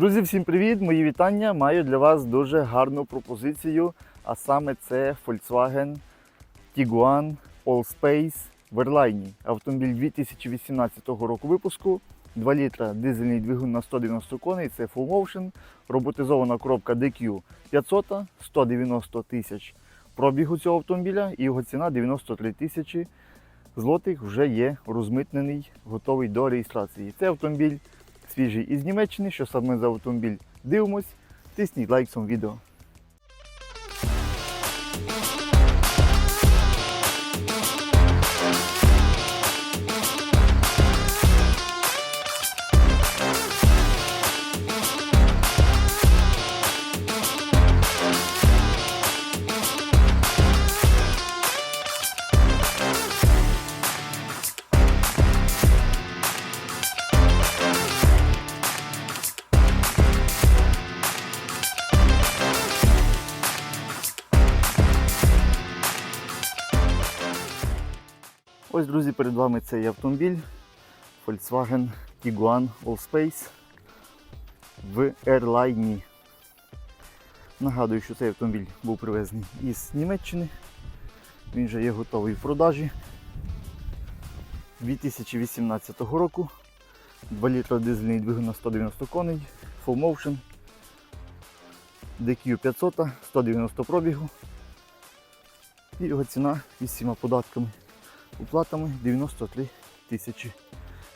Друзі, всім привіт! Мої вітання. Маю для вас дуже гарну пропозицію. А саме це Volkswagen Tiguan Allspace в Airline. Автомобіль 2018 року випуску. 2 літра дизельний двигун на 190 коней, це Full Motion, роботизована коробка DQ 500, 190 тисяч пробігу цього автомобіля і його ціна 93 тисячі злотих вже є розмитнений, готовий до реєстрації. Це автомобіль свіжий із Німеччини. Що саме за автомобіль дивимось, тисніть лайк цьому відео. Ось, друзі, перед вами цей автомобіль Volkswagen Tiguan Allspace в Airline. Нагадую, що цей автомобіль був привезений із Німеччини. Він вже є готовий в продажі. 2018 року. 2 літра дизельний двигун на 190 коней, Full Motion, DQ 500, 190 пробігу. І його ціна із всіма податками оплатами 93 тисячі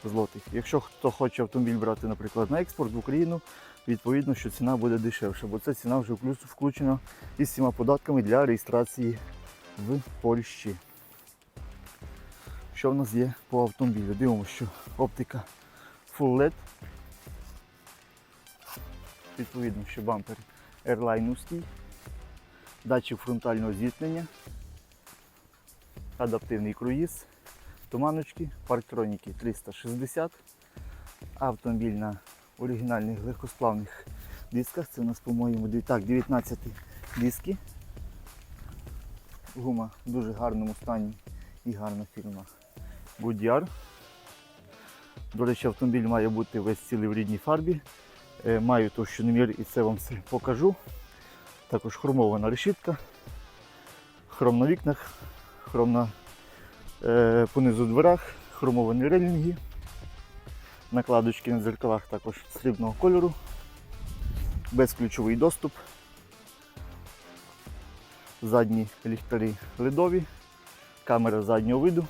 злотих. Якщо хто хоче автомобіль брати, наприклад, на експорт в Україну, відповідно, що ціна буде дешевша, бо ця ціна вже включена із всіма податками для реєстрації в Польщі. Що в нас є по автомобілю? Дивимося, що оптика Full LED. Відповідно, що бампер Airline датчик фронтального зіткнення, адаптивний круїз, туманочки, парктроніки 360, автомобіль на оригінальних легкосплавних дисках. Це у нас, по-моєму, так, 19 диски. Гума в дуже гарному стані і гарна фірма Goodyear. До речі, автомобіль має бути весь цілий в рідній фарбі. Е, Маю товщиномір і це вам все покажу. Також хромована решітка, хром на вікнах, хром на е, понизу дверах, хромовані релінги, накладочки на дзеркалах також срібного кольору, безключовий доступ, задні ліхтарі ледові, камера заднього виду.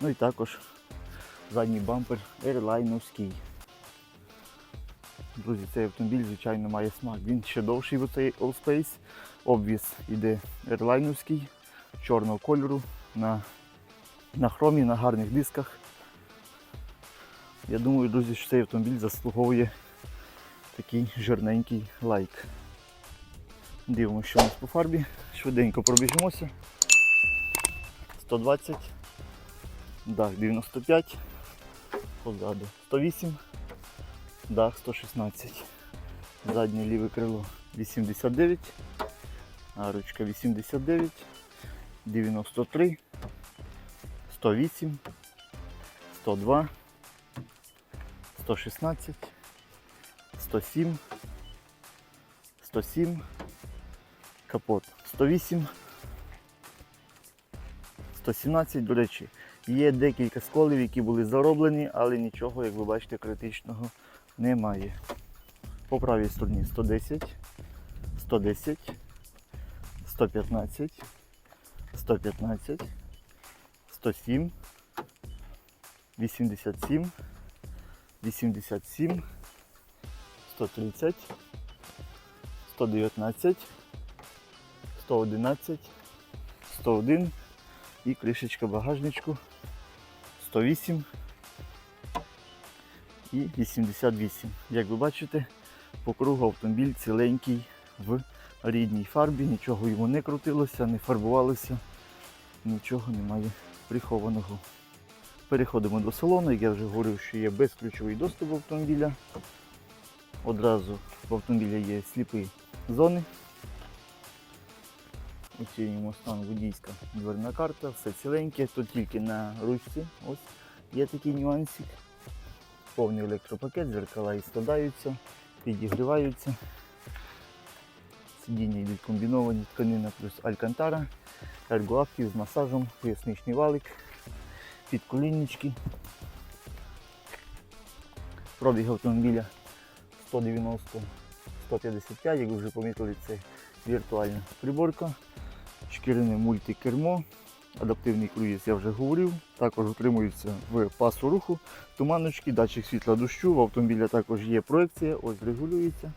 Ну і також задній бампер ерлайновський. Друзі, цей автомобіль, звичайно, має смак. Він ще довший в цей Allspace. Обвіз іде ерлайновський, чорного кольору, на, на хромі, на гарних дисках. Я думаю, друзі, що цей автомобіль заслуговує такий жирненький лайк. Дивимося, що у нас по фарбі. Швиденько пробіжимося. 120, дах 95, позаду 108 дах 116. Заднє ліве крило 89, арочка 89, 93, 108, 102, 116, 107, 107, капот 108, 117, до речі, є декілька сколів, які були зароблені, але нічого, як ви бачите, критичного немає. По правій стороні 110, 110, 115, 115, 107, 87, 87, 130, 119, 111, 101 і кришечка багажничку 108 і 88. Як ви бачите, по кругу автомобіль ціленький в рідній фарбі, нічого йому не крутилося, не фарбувалося, нічого немає прихованого. Переходимо до салону, як я вже говорив, що є безключовий доступ автомобіля. Одразу в автомобіля є сліпі зони. Оцінюємо стан водійська дверна карта, все ціленьке, тут тільки на ручці ось є такий нюансик. повний електропакет, зеркала і складаються, підігріваються. Сидіння йдуть комбіновані тканина плюс алькантара, ергоактив з масажем, поясничний валик, підколіннички. Пробіг автомобіля 190-155, як ви вже помітили, це віртуальна приборка, шкіряне мультикермо, адаптивний круїз, я вже говорив. Також утримується в пасу руху, туманочки, датчик світла дощу. В автомобіля також є проекція, ось регулюється.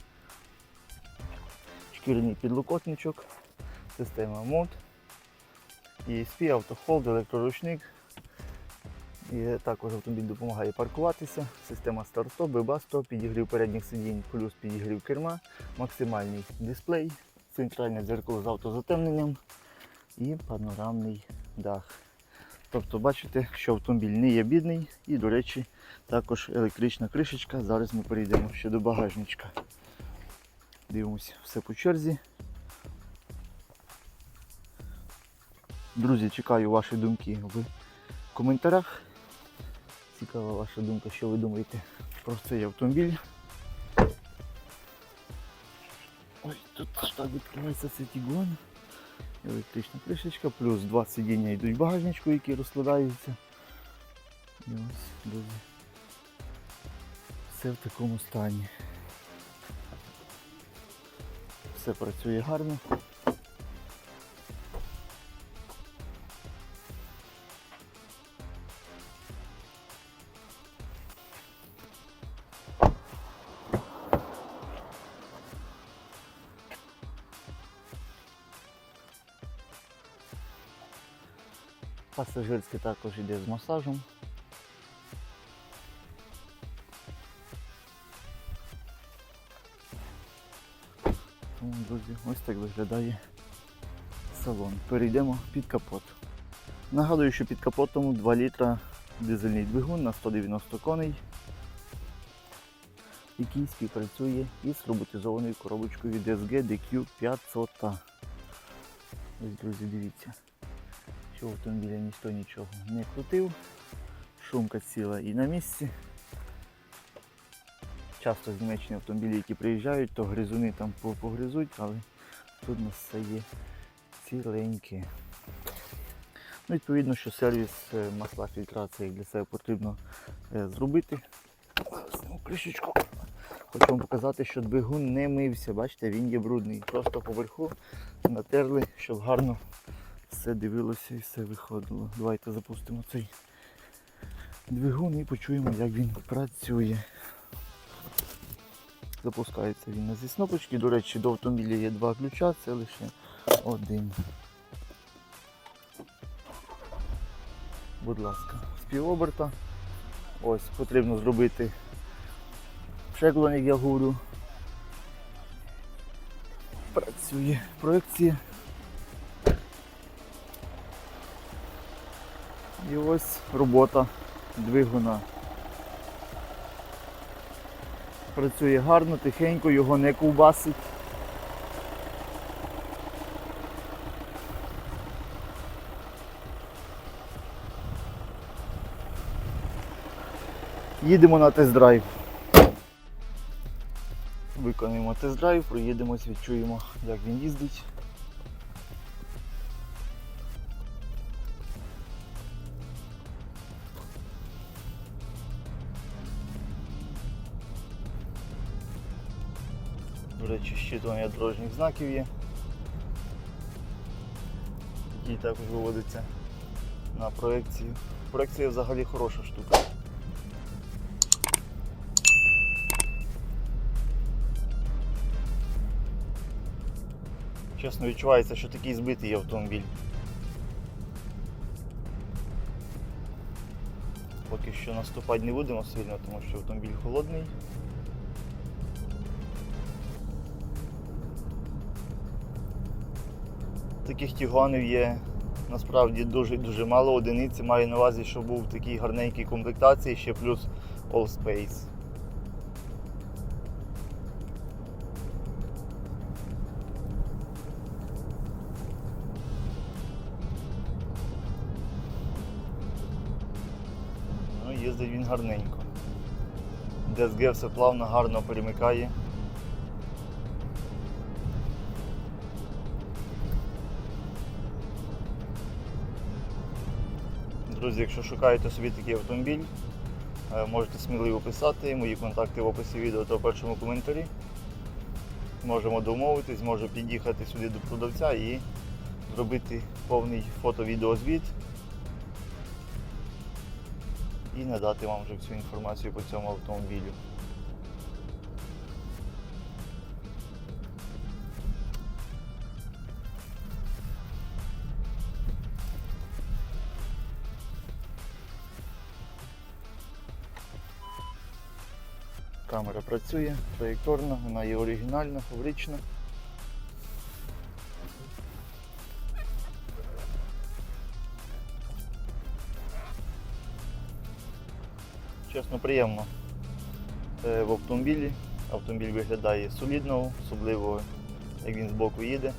Шкіряний підлокотничок, система мод, ESP, автохолд, електроручник. І також автомобіль допомагає паркуватися. Система старт-стоп, бебасто, підігрів передніх сидінь, плюс підігрів керма, максимальний дисплей, центральне дзеркало з автозатемненням і панорамний дах. Тобто бачите, що автомобіль не є бідний і, до речі, також електрична кришечка. Зараз ми перейдемо ще до багажничка. Дивимося все по черзі. Друзі, чекаю ваші думки в коментарях. Цікава ваша думка, що ви думаєте про цей автомобіль. Ой, тут так відкривається цей тігуан. Електрична кришечка, плюс два сидіння йдуть в багажничку, які розкладаються. І ось, друзі. Все в такому стані. Все працює гарно. Пасажирське також йде з масажем. Друзі, ось так виглядає салон. Перейдемо під капот. Нагадую, що під капотом 2 літра дизельний двигун на 190 коней, який співпрацює із роботизованою коробочкою від SG DQ 500. Ось, друзі, дивіться що автомобіля ніхто нічого не крутив. Шумка ціла і на місці. Часто з Німеччини автомобілі, які приїжджають, то гризуни там по- погризуть, але тут у нас все є ціленьке. Ну, відповідно, що сервіс е, масла фільтрації для себе потрібно е, зробити. Кришечку. Хочу вам показати, що двигун не мився. Бачите, він є брудний. Просто поверху натерли, щоб гарно все дивилося і все виходило. Давайте запустимо цей двигун і почуємо, як він працює. Запускається він зі снопочки. До речі, до автомобіля є два ключа, це лише один. Будь ласка, з півоберта. Ось потрібно зробити шеклон, як я говорю. Працює проекція. І ось робота двигуна. Працює гарно, тихенько, його не ковбасить. Їдемо на тест-драйв. Виконуємо тест-драйв, проїдемось, відчуємо, як він їздить. Речі, щитування дорожніх знаків є, який також виводиться на проекцію. Проекція взагалі хороша штука. Чесно відчувається, що такий збитий автомобіль. Поки що наступати не будемо сильно, тому що автомобіль холодний. Таких тігуанів є насправді дуже-дуже мало одиниці. Маю на увазі, що був в такій гарненькій комплектації, ще плюс All Space. Ну, їздить він гарненько. ДСГ все плавно, гарно перемикає. Друзі, якщо шукаєте собі такий автомобіль, е, можете сміливо писати. Мої контакти в описі відео та в першому коментарі. Можемо домовитись, можу під'їхати сюди до продавця і зробити повний фото-відеозвіт і надати вам вже всю інформацію по цьому автомобілю. Камера працює, траєкторна, вона є оригінальна, фабрична. Чесно, приємно е, в автомобілі. Автомобіль виглядає солідно, особливо як він збоку їде.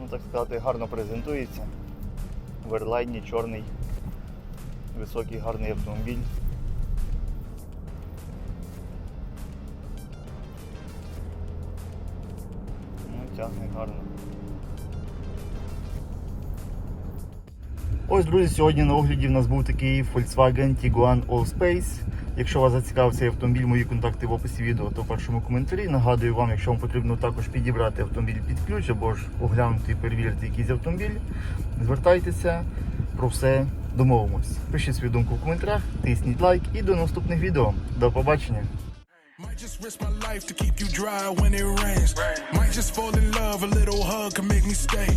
Ну, так сказати, гарно презентується. В ерлайні чорний, високий гарний автомобіль. Тягне гарно. Ось, друзі, сьогодні на огляді в нас був такий Volkswagen Tiguan Allspace. Якщо вас зацікавив цей автомобіль, мої контакти в описі відео та в першому коментарі. Нагадую вам, якщо вам потрібно також підібрати автомобіль під ключ або ж оглянути і перевірити якийсь автомобіль, звертайтеся, про все домовимось. Пишіть свою думку в коментарях, тисніть лайк і до наступних відео. До побачення! Just risk my life to keep you dry when it rains. Might just fall in love, a little hug can make me stay.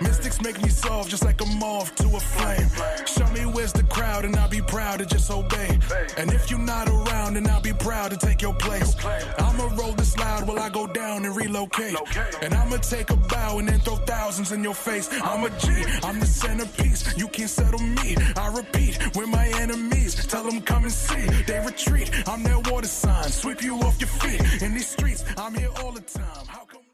Mystics make me soft, just like a moth to a flame. Show me proud to just obey. And if you're not around, then I'll be proud to take your place. I'ma roll this loud while I go down and relocate. And I'ma take a bow and then throw thousands in your face. I'm a G, I'm the centerpiece. You can't settle me. I repeat, we're my enemies. Tell them come and see. They retreat. I'm their water sign. Sweep you off your feet. In these streets, I'm here all the time. How come?